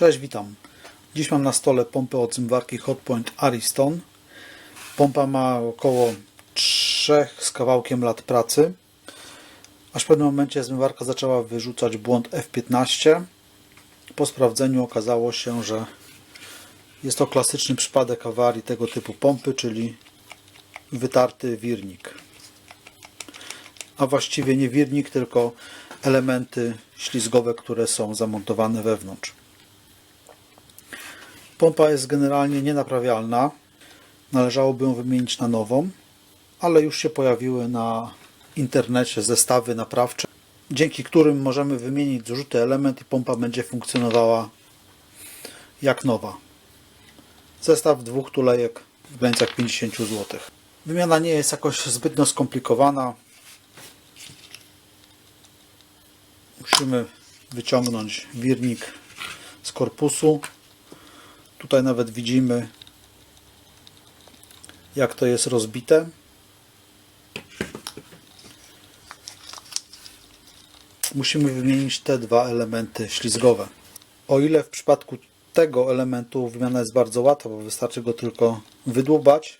Cześć, witam. Dziś mam na stole pompę od zmywarki Hotpoint Ariston. Pompa ma około 3 z kawałkiem lat pracy. Aż w pewnym momencie zmywarka zaczęła wyrzucać błąd F15. Po sprawdzeniu okazało się, że jest to klasyczny przypadek awarii tego typu pompy, czyli wytarty wirnik. A właściwie nie wirnik, tylko elementy ślizgowe, które są zamontowane wewnątrz. Pompa jest generalnie nienaprawialna. Należałoby ją wymienić na nową, ale już się pojawiły na internecie zestawy naprawcze, dzięki którym możemy wymienić zużyty element i pompa będzie funkcjonowała jak nowa. Zestaw dwóch tulejek w granicach 50 zł. Wymiana nie jest jakoś zbytnio skomplikowana. Musimy wyciągnąć wirnik z korpusu. Tutaj nawet widzimy, jak to jest rozbite. Musimy wymienić te dwa elementy ślizgowe. O ile w przypadku tego elementu wymiana jest bardzo łatwa, bo wystarczy go tylko wydłubać,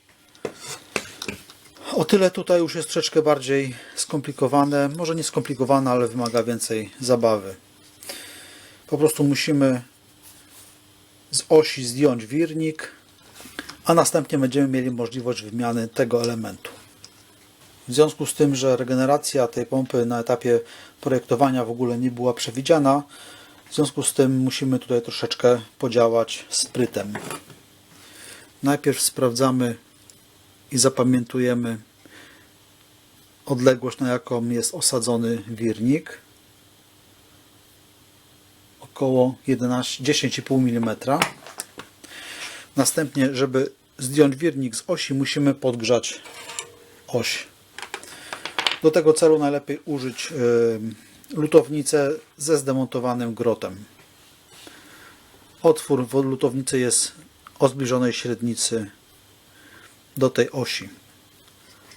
o tyle tutaj już jest troszeczkę bardziej skomplikowane. Może nie skomplikowane, ale wymaga więcej zabawy. Po prostu musimy z osi zdjąć wirnik, a następnie będziemy mieli możliwość wymiany tego elementu. W związku z tym, że regeneracja tej pompy na etapie projektowania w ogóle nie była przewidziana, w związku z tym musimy tutaj troszeczkę podziałać sprytem. Najpierw sprawdzamy i zapamiętujemy odległość, na jaką jest osadzony wirnik. Około 11, 10,5 mm. Następnie, żeby zdjąć wirnik z osi, musimy podgrzać oś. Do tego celu najlepiej użyć y, lutownicę ze zdemontowanym grotem. Otwór w lutownicy jest o zbliżonej średnicy do tej osi.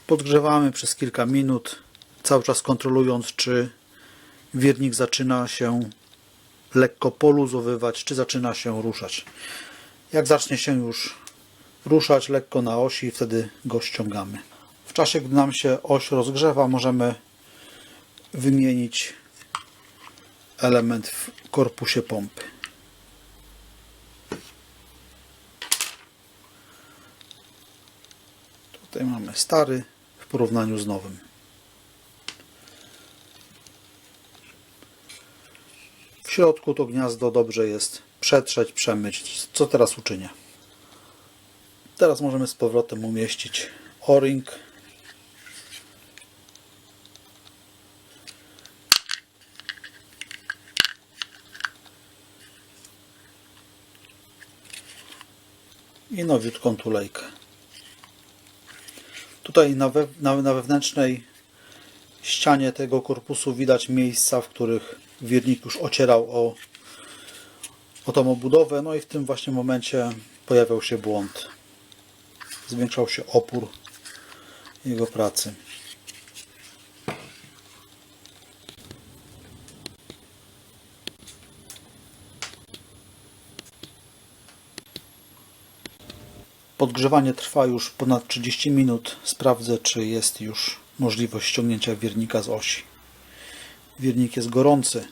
Podgrzewamy przez kilka minut, cały czas kontrolując, czy wirnik zaczyna się lekko poluzowywać, czy zaczyna się ruszać. Jak zacznie się już ruszać lekko na osi, wtedy go ściągamy. W czasie, gdy nam się oś rozgrzewa, możemy wymienić element w korpusie pompy. Tutaj mamy stary w porównaniu z nowym. W środku to gniazdo dobrze jest przetrzeć, przemyć. Co teraz uczynię? Teraz możemy z powrotem umieścić o-ring. I nowiutką tulejkę. Tutaj na, we, na, na wewnętrznej ścianie tego korpusu widać miejsca, w których wirnik już ocierał o, o tą obudowę. No i w tym właśnie momencie pojawiał się błąd. Zwiększał się opór jego pracy. Podgrzewanie trwa już ponad 30 minut. Sprawdzę, czy jest już możliwość ściągnięcia wirnika z osi. Wirnik jest gorący.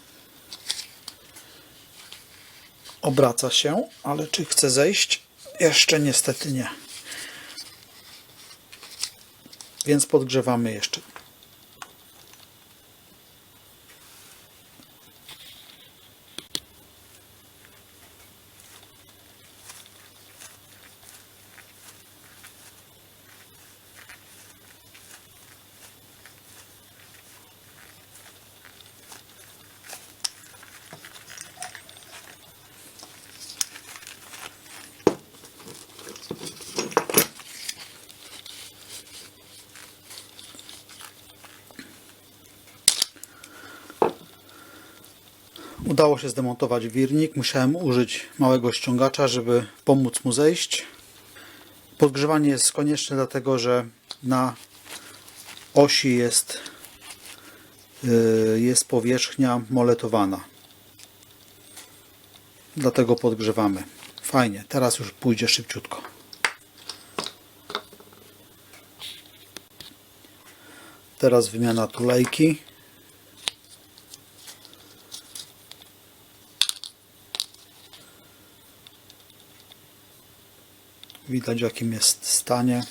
Obraca się, ale czy chce zejść? Jeszcze niestety nie. Więc podgrzewamy jeszcze. Udało się zdemontować wirnik. Musiałem użyć małego ściągacza, żeby pomóc mu zejść. Podgrzewanie jest konieczne, dlatego że na osi jest, yy, jest powierzchnia moletowana. Dlatego podgrzewamy. Fajnie, teraz już pójdzie szybciutko. Teraz wymiana tulejki. Widać w jakim jest stanie.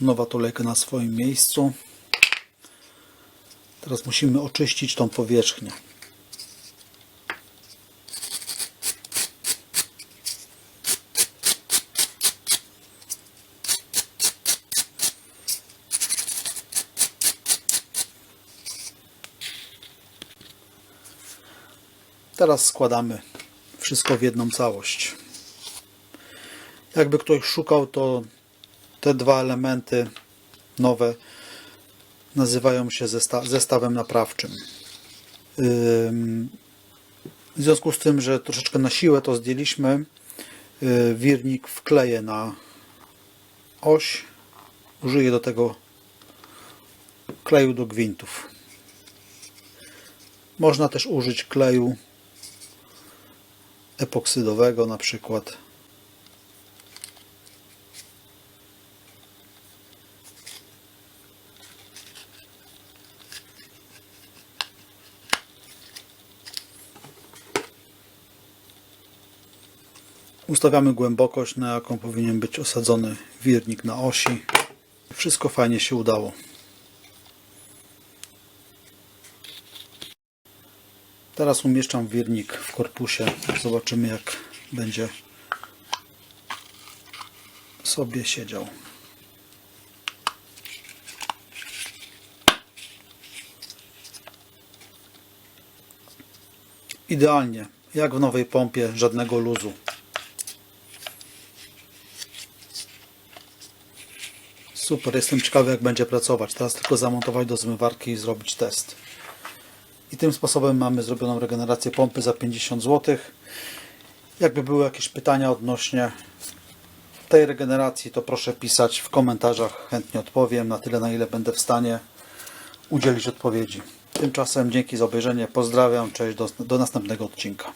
Nowa tulejka na swoim miejscu. Teraz musimy oczyścić tą powierzchnię. Teraz składamy wszystko w jedną całość. Jakby ktoś szukał, to te dwa elementy nowe nazywają się zesta- zestawem naprawczym. Ym, W związku z tym, że troszeczkę na siłę to zdjęliśmy, yy, wirnik wkleję na oś. Użyję do tego kleju do gwintów. Można też użyć kleju epoksydowego na przykład. Ustawiamy głębokość, na jaką powinien być osadzony wirnik na osi. Wszystko fajnie się udało. Teraz umieszczam wirnik w korpusie. Zobaczymy jak będzie sobie siedział. Idealnie, jak w nowej pompie, żadnego luzu. Super, jestem ciekawy jak będzie pracować. Teraz tylko zamontować do zmywarki i zrobić test. I tym sposobem mamy zrobioną regenerację pompy za 50 zł. Jakby były jakieś pytania odnośnie tej regeneracji, to proszę pisać w komentarzach. Chętnie odpowiem na tyle, na ile będę w stanie udzielić odpowiedzi. Tymczasem dzięki za obejrzenie. Pozdrawiam. Cześć. Do, do następnego odcinka.